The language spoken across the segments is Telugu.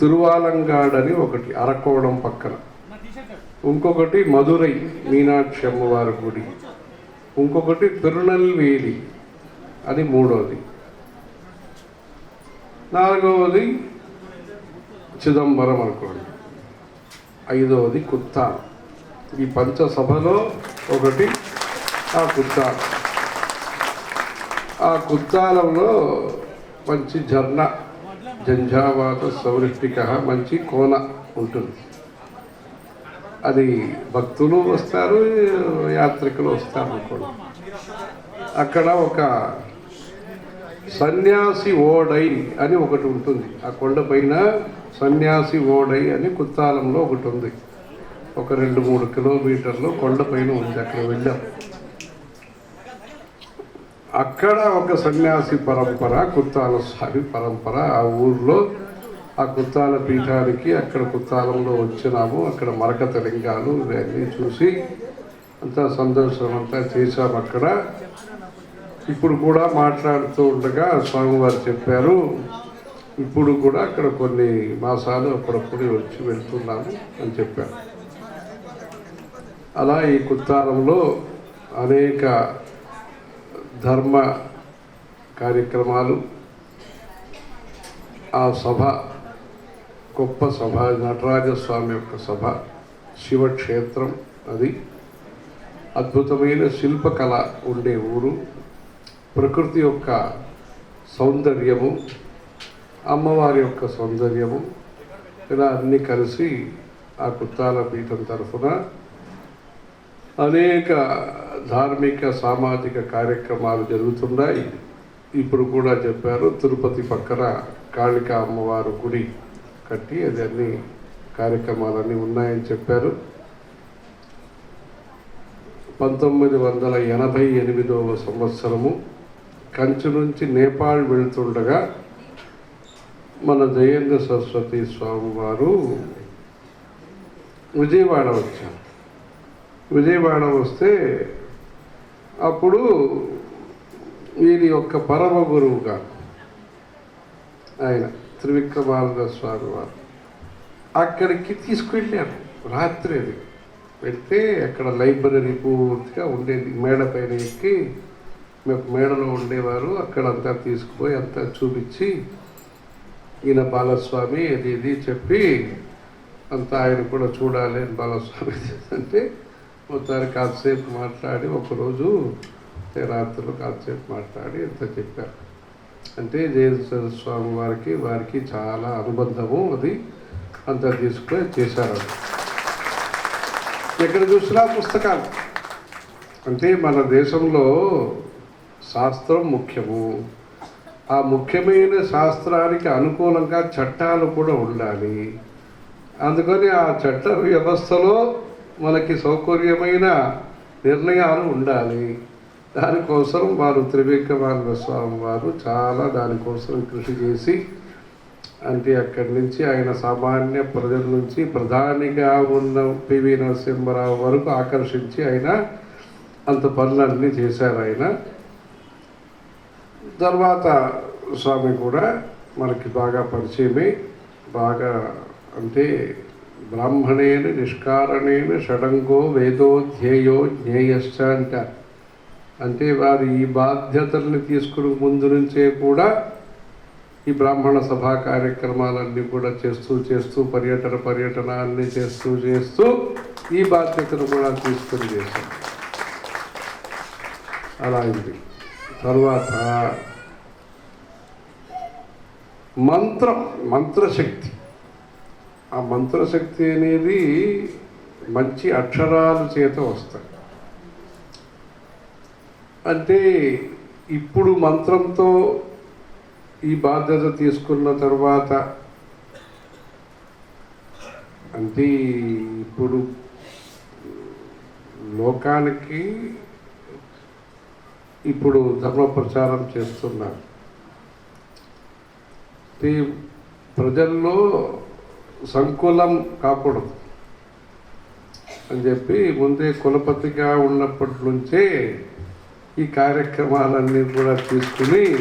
తిరువాలంగాడని ఒకటి అరకోణం పక్కన. ఇంకొకటి మధురై మీనాక్షి అమ్మవారి గుడి. ఇంకొకటి తిరునల్వేలి అది మూడవది నాలుగవది చిదంబరం అనుకోండి. ఐదవది కుత్తా. ఈ పంచసభలో ఒకటి ఆ కుత్తా. ఆ కుత్తాలంలో మంచి జర్నా జంఝావాత సౌరిష్టిక మంచి కోన ఉంటుంది. అది భక్తులు వస్తారు యాత్రికులు వస్తారు అనుకోండి అక్కడ ఒక సన్యాసి ఓడై అని ఒకటి ఉంటుంది. ఆ కొండపైన సన్యాసి ఓడై అని కుత్తాలంలో ఒకటి ఉంది. ఒక రెండు మూడు కిలోమీటర్లు కొండపైన ఉంది. అక్కడ వెళ్ళాం. అక్కడ ఒక సన్యాసి పరంపర కుత్తాల స్వామి పరంపర ఆ ఊర్లో. ఆ కుత్తాల పీఠానికి అక్కడ కుత్తాలంలో వచ్చినాము. అక్కడ మరకత లింగాలు ఇవన్నీ చూసి అంతా సంతోషం అంతా చేశాము అక్కడ. ఇప్పుడు కూడా మాట్లాడుతూ ఉండగా స్వామివారు చెప్పారు ఇప్పుడు కూడా అక్కడ కొన్ని మాసాలు అప్పుడప్పుడు వచ్చి వెళ్తున్నాము అని చెప్పారు. అలా ఈ కుత్తాలంలో అనేక ధర్మ కార్యక్రమాలు ఆ సభ గొప్ప సభ నటరాజస్వామి యొక్క సభ శివక్షేత్రం అది. అద్భుతమైన శిల్పకళ ఉండే ఊరు. ప్రకృతి యొక్క సౌందర్యము అమ్మవారి యొక్క సౌందర్యము ఇలా అన్నీ కలిసి ఆ కుత్తాల పీఠం తరఫున అనేక ధార్మిక సామాజిక కార్యక్రమాలు జరుగుతున్నాయి. ఇప్పుడు కూడా చెప్పారు తిరుపతి పక్కన కాళికా అమ్మవారు గుడి కట్టి అది అన్ని కార్యక్రమాలన్నీ ఉన్నాయని చెప్పారు. పంతొమ్మిది వందల ఎనభై ఎనిమిదవ సంవత్సరము కంచి నుంచి నేపాల్ వెళుతుండగా మన జయేంద్ర సరస్వతి స్వామి వారు విజయవాడ వచ్చారు. విజయవాడ వస్తే అప్పుడు వీరి యొక్క పరమ గురువుగా ఆయన త్రివిక్రమానంద స్వామి వారు అక్కడికి తీసుకువెళ్ళారు రాత్రి అది. వెళ్తే అక్కడ లైబ్రరీ పూర్తిగా ఉండేది. మేడ పైన ఎక్కి మేము మేడలో ఉండేవారు. అక్కడ అంతా తీసుకుపోయి అంతా చూపించి ఈయన బాలస్వామి అది ఇది చెప్పి అంతా ఆయన కూడా చూడాలి బాలస్వామి అంటే ఒకసారి కాసేపు మాట్లాడి ఒకరోజు రాత్రిలో కాసేపు మాట్లాడి ఎంత చెప్పారు. అంటే జయేశ్వర స్వామి వారికి వారికి చాలా అనుబంధము అది. అంతా తీసుకుని చేశారు ఎక్కడ చూసినా పుస్తకాలు. అంటే మన దేశంలో శాస్త్రం ముఖ్యము. ఆ ముఖ్యమైన శాస్త్రానికి అనుకూలంగా చట్టాలు కూడా ఉండాలి. అందుకని ఆ చట్ట వ్యవస్థలో మనకి సౌకర్యమైన నిర్ణయాలు ఉండాలి. దానికోసం వారు త్రివిక్రమానంద స్వామి వారు చాలా దానికోసం కృషి చేసి అంటే అక్కడి నుంచి ఆయన సామాన్య ప్రజల నుంచి ప్రధానిగా ఉన్న పివి నరసింహరావు వరకు ఆకర్షించి ఆయన అంత పనులన్నీ చేశారు ఆయన. తర్వాత స్వామి కూడా మనకి బాగా పరిచయమే బాగా అంటే బ్రాహ్మణేన నిష్కారణేన షడంగో వేదోధ్యేయో జ్ఞేయశ్చ అంటారు అంటే. వారు ఈ బాధ్యతల్ని తీసుకుని ముందు నుంచే కూడా ఈ బ్రాహ్మణ సభా కార్యక్రమాలన్నీ కూడా చేస్తూ చేస్తూ పర్యటన పర్యటన అన్ని చేస్తూ చేస్తూ ఈ బాధ్యతను కూడా తీసుకొని చేశారు. అలా అయింది తర్వాత మంత్రం మంత్రశక్తి. ఆ మంత్రశక్తి అనేది మంచి అక్షరాల చేత వస్తాయి. అంటే ఇప్పుడు మంత్రంతో ఈ బాధ్యత తీసుకున్న తర్వాత అంటే ఇప్పుడు లోకానికి ఇప్పుడు ధర్మ ప్రచారం చేస్తున్నారు ప్రజల్లో సంకులం కాకూడదు. అని చెప్పి ముందే కులపతిగా ఉన్నప్పటి నుంచే ఈ కార్యక్రమాలన్నీ కూడా తీసుకుని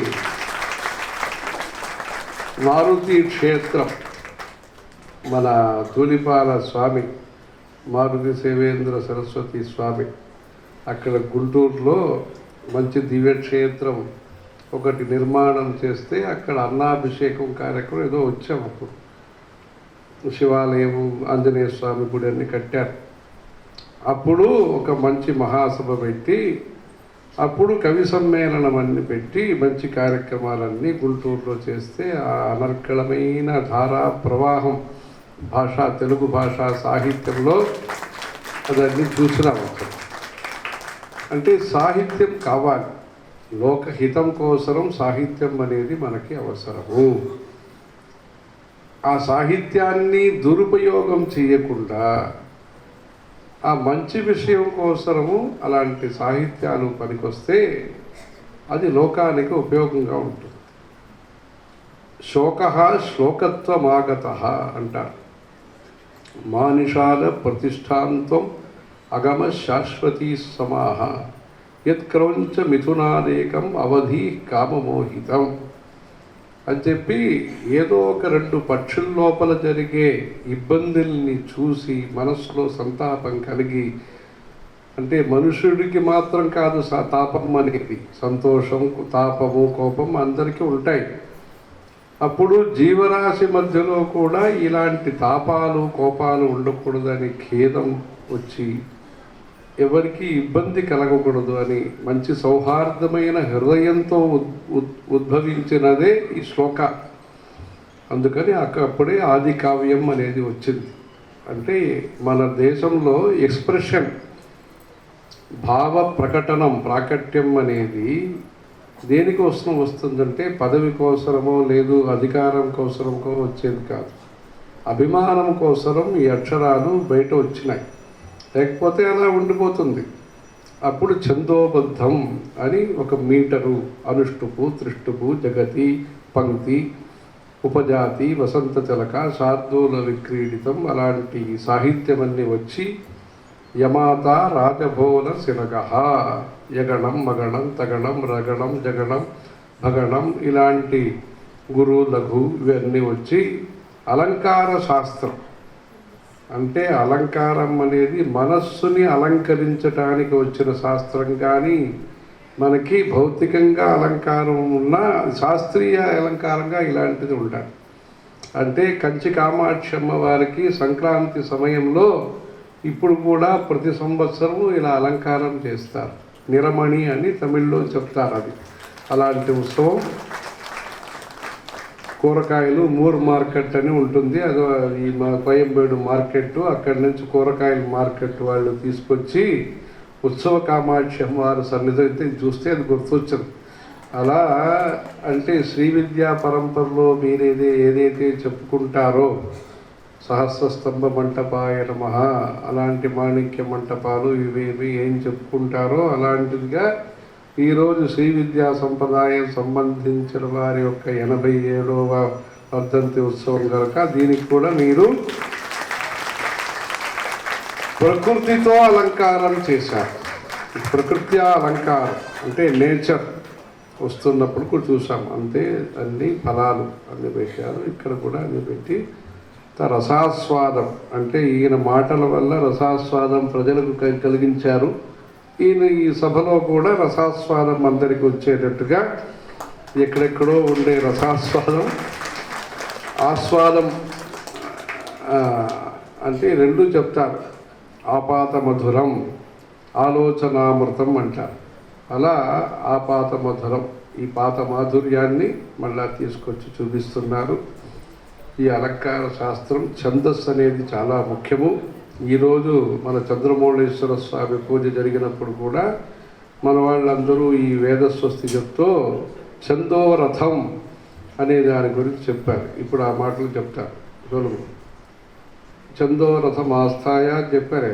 మారుతి క్షేత్రం మన తూలిపాల స్వామి మారుతి సేవేంద్ర సరస్వతి స్వామి అక్కడ గుంటూరులో మంచి దివ్యక్షేత్రం ఒకటి నిర్మాణం చేస్తే అక్కడ అన్నాభిషేకం కార్యక్రమం ఏదో వచ్చాం అప్పుడు. శివాలయం ఆంజనేయ స్వామి గుడి అన్ని కట్టారు. అప్పుడు ఒక మంచి మహాసభ పెట్టి అప్పుడు కవి సమ్మేళనం అన్ని పెట్టి మంచి కార్యక్రమాలన్నీ గుంటూరులో చేస్తే ఆ అనర్గళమైన ధారా ప్రవాహం భాష తెలుగు భాష సాహిత్యంలో అదన్నీ చూసినాం అంటే సాహిత్యం కావాలి. లోకహితం కోసరం సాహిత్యం అనేది మనకి అవసరము. ఆ సాహిత్యాన్ని దురుపయోగం చేయకుండా ఆ మంచి విషయం కోసము అలాంటి సాహిత్యాలు పనికొస్తే అది లోకానికి ఉపయోగంగా ఉంటుంది. శోక శ్లోకత్వమాగత అంటారు. మానిషాల ప్రతిష్టాంతం అగమ శాశ్వతీ సమాహ. యత్క్రౌంచ మిథునాదేకం అవధి కామమోహితం. అని చెప్పి ఏదో ఒక రెండు పక్షుల లోపల జరిగే ఇబ్బందుల్ని చూసి మనసులో సంతాపం కలిగి అంటే మనుషుడికి మాత్రం కాదు స తాపం అనేది. సంతోషం తాపము కోపం అందరికీ ఉంటాయి. అప్పుడు జీవరాశి మధ్యలో కూడా ఇలాంటి తాపాలు కోపాలు ఉండకూడదని ఖేదం వచ్చి ఎవరికి ఇబ్బంది కలగకూడదు అని మంచి సౌహార్దమైన హృదయంతో ఉద్- ఉద్- ఉద్భవించినదే ఈ శ్లోక. అందుకని అక్క- అప్పుడే ఆది కావ్యం అనేది వచ్చింది. అంటే మన దేశంలో ఎక్స్ప్రెషన్ భావ ప్రకటనం ప్రాకట్యం అనేది దేనికోసం వస్తుందంటే పదవి కోసరమో లేదు అధికారం కోసరమో వచ్చేది కాదు. అభిమానం కోసరం ఈ అక్షరాలు బయట వచ్చినాయి. లేకపోతే అలా ఉండిపోతుంది. అప్పుడు ఛందోబద్ధం అని ఒక మీటరు అనుష్టుపు త్రిష్టుపు జగతి పంక్తి ఉపజాతి వసంత చలక శార్దూల విక్రీడితం అలాంటి సాహిత్యమన్నీ వచ్చి యమాత రాజభోల శిరగ యగణం మగణం తగణం రగణం జగణం భగణం ఇలాంటి గురు లఘు ఇవన్నీ వచ్చి అలంకార శాస్త్రం. అంటే అలంకారం అనేది మనస్సుని అలంకరించటానికి వచ్చిన శాస్త్రం కానీ మనకి భౌతికంగా అలంకారం ఉన్న శాస్త్రీయ అలంకారంగా ఇలాంటిది ఉంటాయి అంటే కంచి కామాక్షి అమ్మవారికి సంక్రాంతి సమయంలో ఇప్పుడు కూడా ప్రతి సంవత్సరము ఇలా అలంకారం చేస్తారు. నిరమణి అని తమిళ్ళో చెప్తారు అది. అలాంటి ఉత్సవం కూరగాయలు మూర్ మార్కెట్ అని ఉంటుంది. అది ఈ మా కోయంబేడు మార్కెట్. అక్కడి నుంచి కూరగాయల మార్కెట్ వాళ్ళు తీసుకొచ్చి ఉత్సవ కామాక్షి అమ్మవారి సన్నిధి అయితే చూస్తే అది గుర్తొచ్చింది. అలా అంటే శ్రీ విద్యా పరంపరలో మీరేదే ఏదైతే చెప్పుకుంటారో సహస్రస్తంభ మంటపాయ నమ అలాంటి మాణిక్య మంటపాలు ఇవేవి ఏం చెప్పుకుంటారో అలాంటిదిగా ఈరోజు శ్రీ విద్యా సంప్రదాయం సంబంధించిన వారి యొక్క ఎనభై ఏడవ వర్ధంతి ఉత్సవం కనుక దీనికి కూడా మీరు ప్రకృతితో అలంకారం చేశారు. ప్రకృతి అలంకారం అంటే నేచర్ వస్తున్నప్పుడు కూడా చూసాం. అంతే అన్ని ఫలాలు అన్ని పెట్టారు. ఇక్కడ కూడా అన్ని పెట్టి రసాస్వాదం అంటే ఈయన మాటల వల్ల రసాస్వాదం ప్రజలకు కలిగించారు. ఈయన ఈ సభలో కూడా రసాస్వాదం అందరికి వచ్చేటట్టుగా ఎక్కడెక్కడో ఉండే రసాస్వాదం ఆస్వాదం అంటే రెండు చెప్తారు. ఆపాత మధురం ఆలోచనామృతం అంటారు. అలా ఆపాత మధురం ఈ పాత మాధుర్యాన్ని మళ్ళా తీసుకొచ్చి చూపిస్తున్నారు. ఈ అలంకార శాస్త్రం ఛందస్సు అనేది చాలా ముఖ్యము. ఈరోజు మన చంద్రమౌళేశ్వర స్వామి పూజ జరిగినప్పుడు కూడా మన వాళ్ళందరూ ఈ వేదస్వస్తి చెప్తూ చందోరథం అనే దాని గురించి చెప్పారు. ఇప్పుడు ఆ మాటలు చెప్తారు చందో చందోరథం ఆస్థాయ అని చెప్పారే.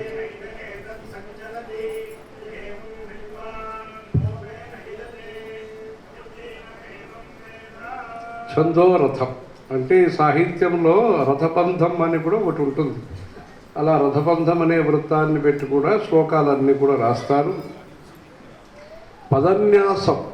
ఛందో రథం అంటే సాహిత్యంలో రథబంధం అని కూడా ఒకటి ఉంటుంది. అలా రథబంధం అనే వృత్తాన్ని పెట్టి కూడా శ్లోకాలన్నీ కూడా రాస్తారు. పదన్యాసం.